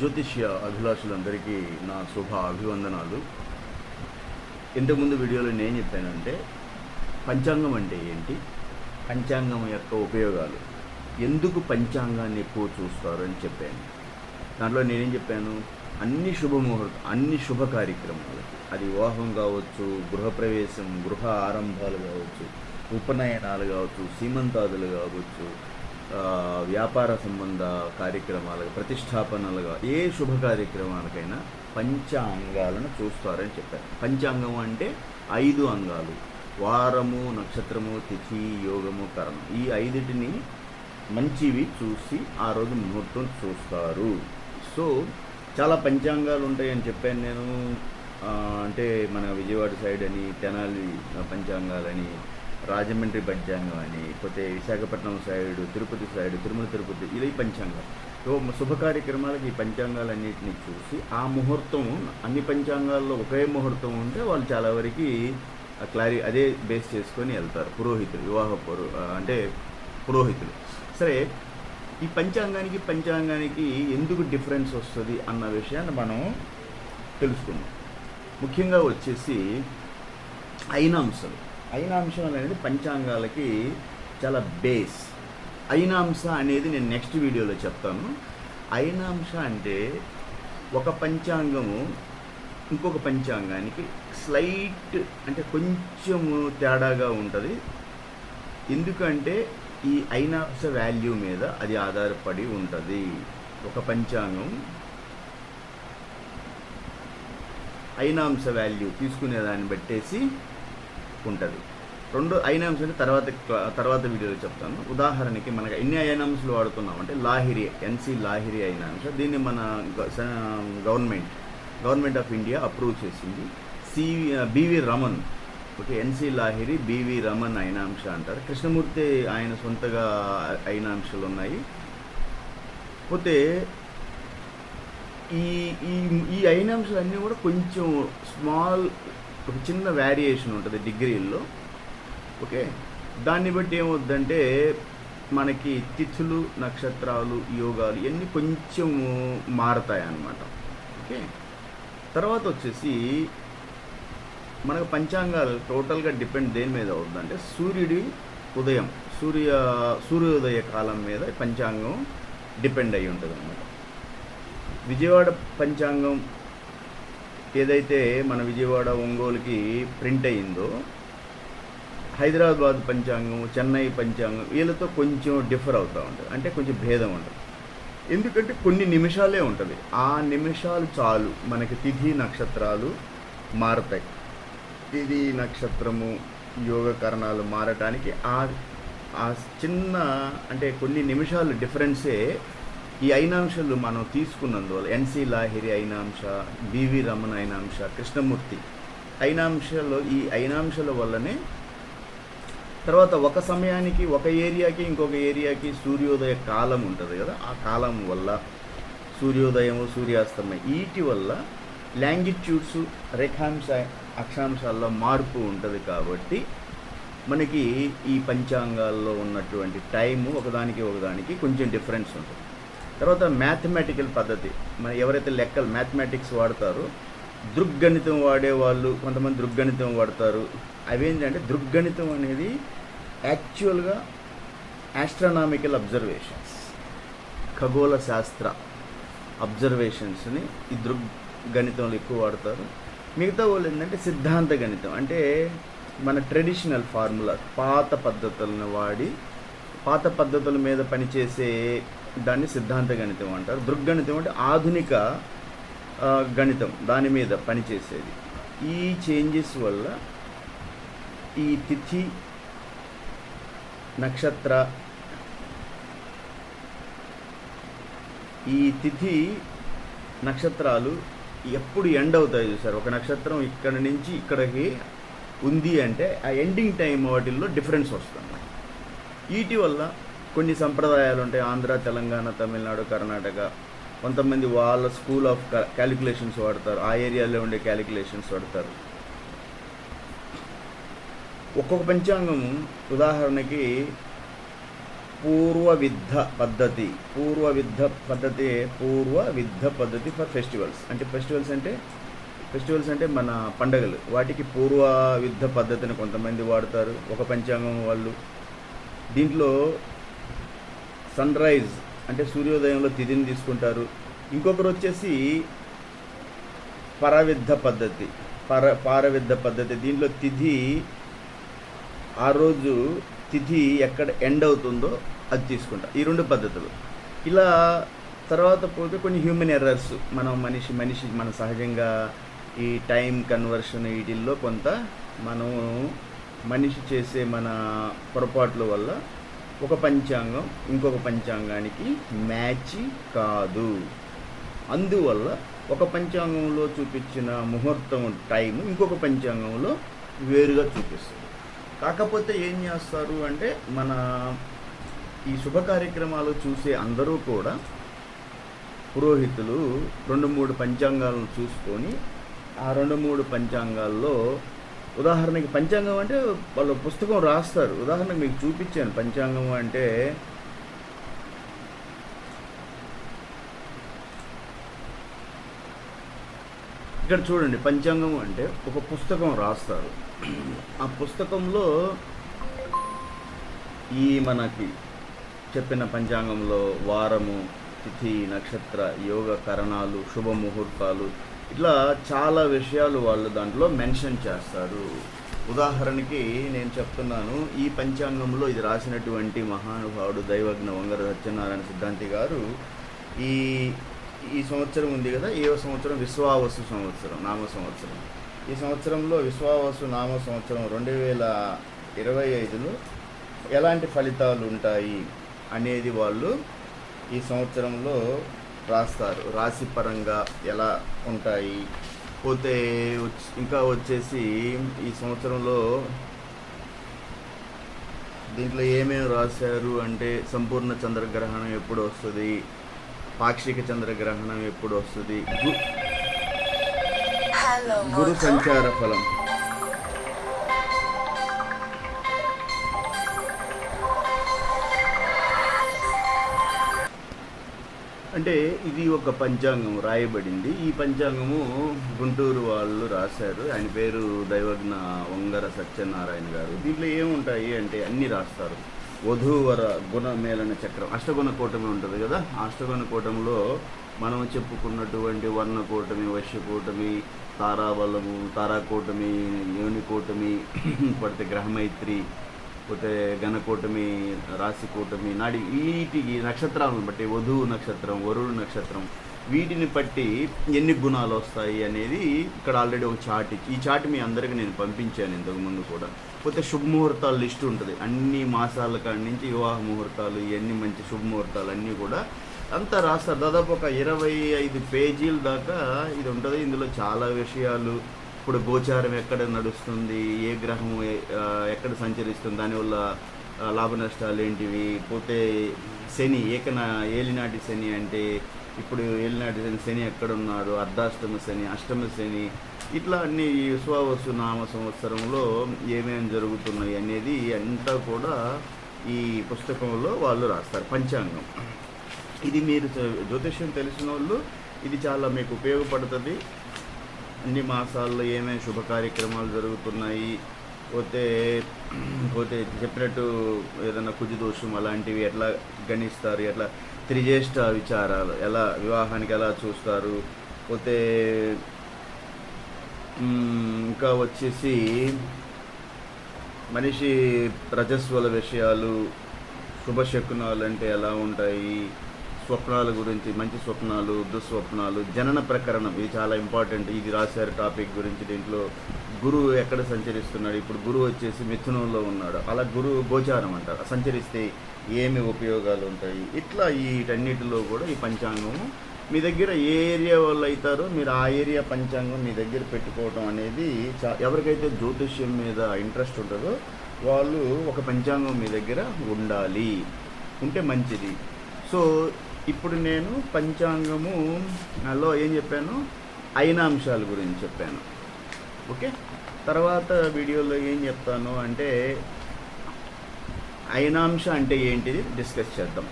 జ్యోతిష్య అభిలాషులందరికీ నా శుభ అభివందనాలు. ఇంతకుముందు వీడియోలో నేను చెప్పానంటే పంచాంగం అంటే ఏంటి? పంచాంగం యొక్క ఉపయోగాలు. ఎందుకు పంచాంగాన్ని ఎక్కువ చూస్తారు అని చెప్పాను. దాంట్లో నేనేం చెప్పాను? అన్ని శుభముహూర్త అన్ని శుభ కార్యక్రమాలు. అది వివాహం కావచ్చు గృహప్రవేశం గృహ ఆరంభాలు కావచ్చు ఉపనయనాలు కావచ్చు సీమంతాదులు కావచ్చు వ్యాపార సంబంధ కార్యక్రమాలకు ప్రతిష్టాపనలుగా ఏ శుభ కార్యక్రమాలకైనా పంచాంగాలను చూస్తారని చెప్పారు. పంచాంగం అంటే ఐదు అంగాలు. వారము నక్షత్రము తిథి యోగము కరణం ఈ ఐదుటిని మంచివి చూసి ఆ రోజు ముహూర్తం చూస్తారు. సో చాలా పంచాంగాలు ఉంటాయని చెప్పాను నేను. అంటే మన విజయవాడ సైడ్ అని తెనాలి పంచాంగాలని రాజమండ్రి పంచాంగం అని పోతే విశాఖపట్నం సైడు తిరుపతి సైడ్ తిరుమల తిరుపతి ఇది పంచాంగం సో శుభ కార్యక్రమాలకు ఈ పంచాంగాలన్నింటినీ చూసి ఆ ముహూర్తం అన్ని పంచాంగాల్లో ఒకే ముహూర్తం ఉంటే వాళ్ళు చాలా వరకు క్లారి అదే బేస్ చేసుకొని వెళ్తారు. పురోహితులు వివాహ పురో అంటే పురోహితులు. సరే ఈ పంచాంగానికి పంచాంగానికి ఎందుకు డిఫరెన్స్ వస్తుంది అన్న విషయాన్ని మనం తెలుసుకుందాం. ముఖ్యంగా వచ్చేసి ఐనాంశాలు ఐనాంశం అనేది పంచాంగాలకి చాలా బేస్ ఐనాంశ అనేది నేను నెక్స్ట్ వీడియోలో చెప్తాను. ఐనాంశ అంటే ఒక పంచాంగము ఇంకొక పంచాంగానికి స్లైట్ అంటే కొంచెము తేడాగా ఉంటుంది. ఎందుకంటే ఈ ఐనాంశ వాల్యూ మీద అది ఆధారపడి ఉంటుంది. ఒక పంచాంగం ఐనాంశ వాల్యూ తీసుకునే దాన్ని బట్టేసి ఉంటుంది రెండు ఐనామ్స్ అంటే తర్వాత తర్వాత వీడియోలో చెప్తాను. ఉదాహరణకి మనకి ఎన్ని ఐనామ్స్లు వాడుతున్నాం అంటే లాహిరి ఎన్సి లాహిరి ఐనామ్స్ దీన్ని మన government government of India approve చేసింది. C B V Raman okay N C Lahiri B V Raman ఐనాంశ అంటారు. కృష్ణమూర్తి ఆయన సొంతగా ఐనాంశాలు ఉన్నాయి. పోతే ఈ ఈ ఈ ఐనాంశాలు అన్నీ కూడా కొంచెం స్మాల్ ఒక చిన్న వేరియేషన్ ఉంటుంది డిగ్రీల్లో. ఓకే దాన్ని బట్టి ఏమవుద్దంటే మనకి తిథులు నక్షత్రాలు యోగాలు ఇవన్నీ కొంచెం మారతాయి అన్నమాట ఓకే తర్వాత వచ్చేసి మనకు పంచాంగాలు టోటల్గా డిపెండ్ దేని మీద అవుతుందంటే సూర్యుడి ఉదయం సూర్య సూర్యోదయ కాలం మీద పంచాంగం డిపెండ్ అయి ఉంటుంది అన్నమాట విజయవాడ పంచాంగం ఏదైతే మన విజయవాడ ఒంగోలుకి ప్రింట్ అయిందో హైదరాబాద్ పంచాంగం చెన్నై పంచాంగం వీళ్ళతో కొంచెం డిఫర్ అవుతూ ఉంటుంది. అంటే కొంచెం భేదం ఉంటుంది. ఎందుకంటే కొన్ని నిమిషాలే ఉంటుంది. ఆ నిమిషాలు చాలు. మనకి తిథి నక్షత్రాలు మారతాయి. తిథి నక్షత్రము యోగకరణాలు మారటానికి ఆ ఆ చిన్న అంటే కొన్ని నిమిషాలు డిఫరెన్సే ఈ ఐనాంశాలు మనం తీసుకున్నందువల్ల ఎన్సి లాహిరి ఐనాంశ బివి రమణ ఐనాంశ కృష్ణమూర్తి ఐనాంశాలు ఈ ఐనాంశాల వల్లనే తర్వాత ఒక సమయానికి ఒక ఏరియాకి ఇంకొక ఏరియాకి సూర్యోదయ కాలం ఉంటుంది కదా ఆ కాలం వల్ల సూర్యోదయము సూర్యాస్తమయం వీటి వల్ల లాంగిట్యూడ్స్ రేఖాంశ అక్షాంశాల్లో మార్పు ఉంటుంది కాబట్టి మనకి ఈ పంచాంగాల్లో ఉన్నటువంటి టైము ఒకదానికి ఒకదానికి కొంచెం డిఫరెన్స్ ఉంటుంది. తర్వాత మ్యాథమెటికల్ పద్ధతి. మన ఎవరైతే లెక్కలు మ్యాథమెటిక్స్ వాడతారో దృగ్గణితం వాడేవాళ్ళు కొంతమంది దృగ్గణితం వాడతారు. అవేంటంటే దృగ్గణితం అనేది యాక్చువల్గా ఆస్ట్రానామికల్ అబ్జర్వేషన్స్ ఖగోళ శాస్త్ర అబ్జర్వేషన్స్ని ఈ దృగ్గణితంలో ఎక్కువ వాడతారు. మిగతా వాళ్ళు ఏంటంటే సిద్ధాంత గణితం. అంటే మన ట్రెడిషనల్ ఫార్ములా పాత పద్ధతులను వాడి పాత పద్ధతుల మీద పనిచేసే దాన్ని సిద్ధాంత గణితం అంటారు. దృగ్గణితం అంటే ఆధునిక గణితం దాని మీద పనిచేసేది. ఈ చేంజెస్ వల్ల ఈ తిథి నక్షత్ర ఈ తిథి నక్షత్రాలు ఎప్పుడు ఎండ్ అవుతాయి చూసారు? ఒక నక్షత్రం ఇక్కడ నుంచి ఇక్కడికి ఉంది అంటే ఆ ఎండింగ్ టైం వాటిల్లో డిఫరెన్స్ వస్తుంది. వీటి వల్ల కొన్ని సంప్రదాయాలు ఉంటాయి. ఆంధ్ర తెలంగాణ తమిళనాడు కర్ణాటక. కొంతమంది వాళ్ళ స్కూల్ ఆఫ్ క్యాలిక్యులేషన్స్ వాడతారు. ఆ ఏరియాలో ఉండే క్యాలిక్యులేషన్స్ వాడతారు. ఒక్కొక్క పంచాంగం ఉదాహరణకి పూర్వ విద్ధ పద్ధతి. పూర్వ విద్ధ పద్ధతి పూర్వ విద్ధ పద్ధతి ఫర్ ఫెస్టివల్స్. అంటే ఫెస్టివల్స్ అంటే ఫెస్టివల్స్ అంటే మన పండగలు. వాటికి పూర్వ విద్ధ పద్ధతిని కొంతమంది వాడతారు. ఒక పంచాంగం వాళ్ళు. దీంట్లో సన్ రైజ్ అంటే సూర్యోదయంలో తిథిని తీసుకుంటారు. ఇంకొకరు వచ్చేసి పరవిద్ధ పద్ధతి పర పారవిద్ధ పద్ధతి. దీంట్లో తిథి ఆ రోజు తిథి ఎక్కడ ఎండ్ అవుతుందో అది తీసుకుంటాం ఈ రెండు పద్ధతులు. ఇలా తర్వాత పోతే కొన్ని హ్యూమన్ ఎర్రర్స్ మనం మనిషి మనిషి మన సహజంగా ఈ టైం కన్వర్షన్ వీటిల్లో కొంత మనం మనిషి చేసే మన పొరపాట్ల వల్ల ఒక పంచాంగం ఇంకొక పంచాంగానికి మ్యాచ్ కాదు. అందువల్ల ఒక పంచాంగంలో చూపించిన ముహూర్తం టైం ఇంకొక పంచాంగంలో వేరుగా చూపిస్తుంది. కాకపోతే ఏం చేస్తారు అంటే మన ఈ శుభ కార్యక్రమాలు చూసే అందరూ కూడా పురోహితులు రెండు మూడు పంచాంగాలను చూసుకొని ఆ రెండు మూడు పంచాంగాల్లో ఉదాహరణకి పంచాంగం అంటే వాళ్ళు పుస్తకం రాస్తారు. ఉదాహరణకు మీకు చూపించాను. పంచాంగం అంటే ఇక్కడ చూడండి. పంచాంగం అంటే ఒక పుస్తకం రాస్తారు. ఆ పుస్తకంలో ఈ మనకి చెప్పిన పంచాంగంలో వారము తిథి నక్షత్ర యోగ కరణాలు శుభ ముహూర్తాలు ఇట్లా చాలా విషయాలు వాళ్ళు దాంట్లో మెన్షన్ చేస్తారు. ఉదాహరణకి నేను చెప్తున్నాను ఈ పంచాంగంలో ఇది రాసినటువంటి మహానుభావుడు దైవజ్ఞ వంగర సత్యనారాయణ సిద్ధాంతి గారు ఈ ఈ సంవత్సరం ఉంది కదా ఏ సంవత్సరం? విశ్వావసు సంవత్సరం నామ సంవత్సరం. ఈ సంవత్సరంలో విశ్వావసు నామ సంవత్సరం రెండు వేల ఇరవై ఐదులో ఎలాంటి ఫలితాలు ఉంటాయి అనేది వాళ్ళు ఈ సంవత్సరంలో రాస్తారు. రాశి పరంగా ఎలా ఉంటాయి? పోతే ఇంకా వచ్చేసి ఈ సంవత్సరంలో దీంట్లో ఏమేమి రాశారు అంటే సంపూర్ణ చంద్రగ్రహణం ఎప్పుడు వస్తుంది? పాక్షిక చంద్రగ్రహణం ఎప్పుడు వస్తుంది? గురు. సంచార ఫలం. అంటే ఇది ఒక పంచాంగం రాయబడింది. ఈ పంచాంగము గుంటూరు వాళ్ళు రాశారు. ఆయన పేరు దైవజ్ఞ వంగర సత్యనారాయణ గారు. దీంట్లో ఏముంటాయి అంటే అన్ని రాస్తారు. వధూవర గుణమేళన చక్రం అష్టగుణ కూటమి ఉంటుంది కదా. అష్టగుణ కూటమిలో మనం చెప్పుకున్నటువంటి వర్ణ కూటమి కూటమి తారాబలము తారాకూటమి యోని కూటమి పడితే గ్రహమైత్రి పోతే గణకూటమి రాశి కూటమి నాడి వీటికి నక్షత్రాలను బట్టి వధువు నక్షత్రం వరుడు నక్షత్రం వీటిని బట్టి ఎన్ని గుణాలు వస్తాయి అనేది ఇక్కడ ఆల్రెడీ ఒక చాట్ ఇచ్చి ఈ చాట్ మీ అందరికీ నేను పంపించాను ఇంతకుముందు కూడా. పోతే శుభముహూర్తాల లిస్ట్ ఉంటుంది. అన్ని మాసాల కాడి నుంచి వివాహ ముహూర్తాలు ఎన్ని మంచి శుభముహూర్తాలు అన్నీ కూడా అంతా రాస్తారు. దాదాపు ఒక ఇరవై ఐదు పేజీల దాకా ఇది ఉంటుంది. ఇందులో చాలా విషయాలు ఇప్పుడు గోచారం ఎక్కడ నడుస్తుంది ఏ గ్రహం ఎక్కడ సంచరిస్తుంది దానివల్ల లాభ నష్టాలు ఏంటివి? పోతే శని ఏకన ఏలినాటి శని అంటే ఇప్పుడు ఏలినాటి శని శని ఎక్కడున్నాడు? అర్ధాష్టమ శని అష్టమ శని ఇట్లా అన్ని ఈ విశ్వావసు నామ సంవత్సరంలో ఏమేమి జరుగుతున్నాయి అనేది అంతా కూడా ఈ పుస్తకంలో వాళ్ళు రాస్తారు పంచాంగం. ఇది మీరు జ్యోతిష్యం తెలిసిన వాళ్ళు ఇది చాలా మీకు ఉపయోగపడుతుంది. అన్ని మాసాల్లో ఏమేమి శుభ కార్యక్రమాలు జరుగుతున్నాయి? పోతే పోతే చెప్పినట్టు ఏదైనా కుజు దోషం అలాంటివి ఎట్లా గణిస్తారు? ఎట్లా త్రిజేష్ట విచారాలు ఎలా వివాహానికి ఎలా చూస్తారు? పోతే ఇంకా వచ్చేసి మనిషి ప్రజస్వల విషయాలు శుభశకునాలు అంటే ఎలా ఉంటాయి? స్వప్నాల గురించి మంచి స్వప్నాలు దుస్వప్నాలు జనన ప్రకరణం ఇది చాలా ఇంపార్టెంట్ ఇది రాశారు టాపిక్ గురించి దీంట్లో గురువు ఎక్కడ సంచరిస్తున్నాడు? ఇప్పుడు గురువు వచ్చేసి మిథునంలో ఉన్నాడు. అలా గురువు గోచారం అంటారు. సంచరిస్తే ఏమి ఉపయోగాలు ఉంటాయి? ఇట్లా వీటన్నిటిలో కూడా ఈ పంచాంగము మీ దగ్గర ఏ ఏరియా వాళ్ళు అవుతారో మీరు ఆ ఏరియా పంచాంగం మీ దగ్గర పెట్టుకోవటం అనేది చా ఎవరికైతే జ్యోతిష్యం మీద ఇంట్రెస్ట్ ఉంటుందో వాళ్ళు ఒక పంచాంగం మీ దగ్గర ఉండాలి. ఉంటే మంచిది. సో ఇప్పుడు నేను పంచాంగము నాలో ఏం చెప్పాను? అయినాంశాల గురించి చెప్పాను. ఓకే? తర్వాత వీడియోలో ఏం చెప్తాను అంటే అయినాంశ అంటే ఏంటిది? డిస్కస్ చేద్దాం.